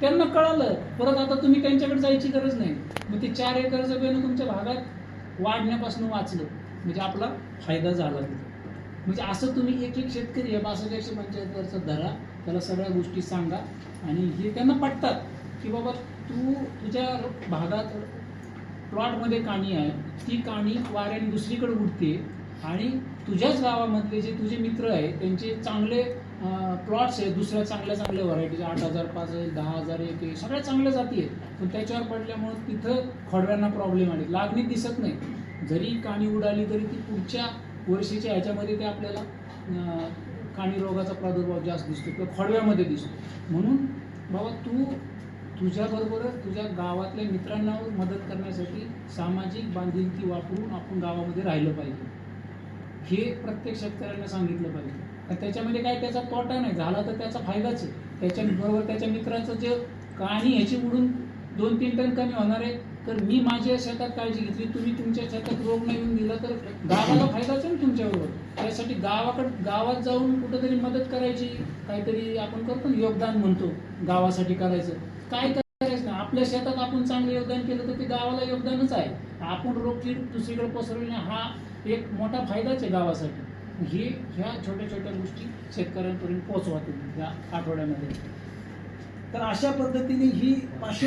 त्यांना कळालं. परत आता तुम्ही त्यांच्याकडे जायची गरज नाही. मग ते चार एकर जमीन तुमच्या भागात वाढण्यापासून वाचलं. म्हणजे आपला फायदा झाला. म्हणजे असं तुम्ही एक एक शेतकरी आहे बासष्ट एकशे पंच्याहत्तरचा धरा. त्याला सगळ्या गोष्टी सांगा. आणि हे त्यांना पटतात की बाबा तू तुझ्या भागात प्लॉटमध्ये काणी आहे. ती काणी वाऱ्याने दुसरीकडे उडते. आणि तुझ्याच गावामधले जे तुझे मित्र आहे त्यांचे चांगले प्लॉट्स आहेत. दुसऱ्या चांगल्या चांगल्या व्हरायटीचे आठ हजार पाच आहे दहा हजार एक आहे सगळ्या चांगल्या जाती आहेत. पण त्याच्यावर पडल्यामुळं तिथं खोडव्यांना प्रॉब्लेम आले लागणी दिसत नाही. जरी काणी उडाली तरी ती पुढच्या वर्षीच्या ह्याच्यामध्ये ते आपल्याला काणी रोगाचा प्रादुर्भाव जास्त दिसतो किंवा खोडव्यामध्ये दिसतो. म्हणून बाबा तू तुझ्याबरोबर तुझ्या गावातल्या मित्रांना मदत करण्यासाठी सामाजिक बांधिलकी वापरून आपण गावामध्ये राहिलं पाहिजे. हे प्रत्येक शेतकऱ्यांना सांगितलं पाहिजे. तर त्याच्यामध्ये काय त्याचा तोटा नाही झाला तर त्याचा फायदाच आहे. त्याच्याबरोबर त्याच्या मित्राचं जे कहाणी ह्याची उडून दोन तीन टन कमी होणार आहे. तर मी माझ्या शेतात काळजी घेतली तुम्ही तुमच्या शेतात रोग नाही येऊन दिला तर गावाला फायदाच आहे ना तुमच्याबरोबर. त्यासाठी गावाकडे गावात जाऊन कुठंतरी मदत करायची काहीतरी आपण करतो ना योगदान म्हणतो गावासाठी करायचं. काय आपल्या शेतात आपण चांगलं योगदान केलं तर ते गावाला योगदानच आहे. आपण रोगकीड दुसरीकडे पसरविणे हा एक मोठा फायदाच आहे गावासाठी. हे ह्या छोट्या छोट्या गोष्टी शेतकऱ्यांपर्यंत पोहोचवा तुम्ही या आठवड्यामध्ये. तर अशा पद्धतीने ही पाचशे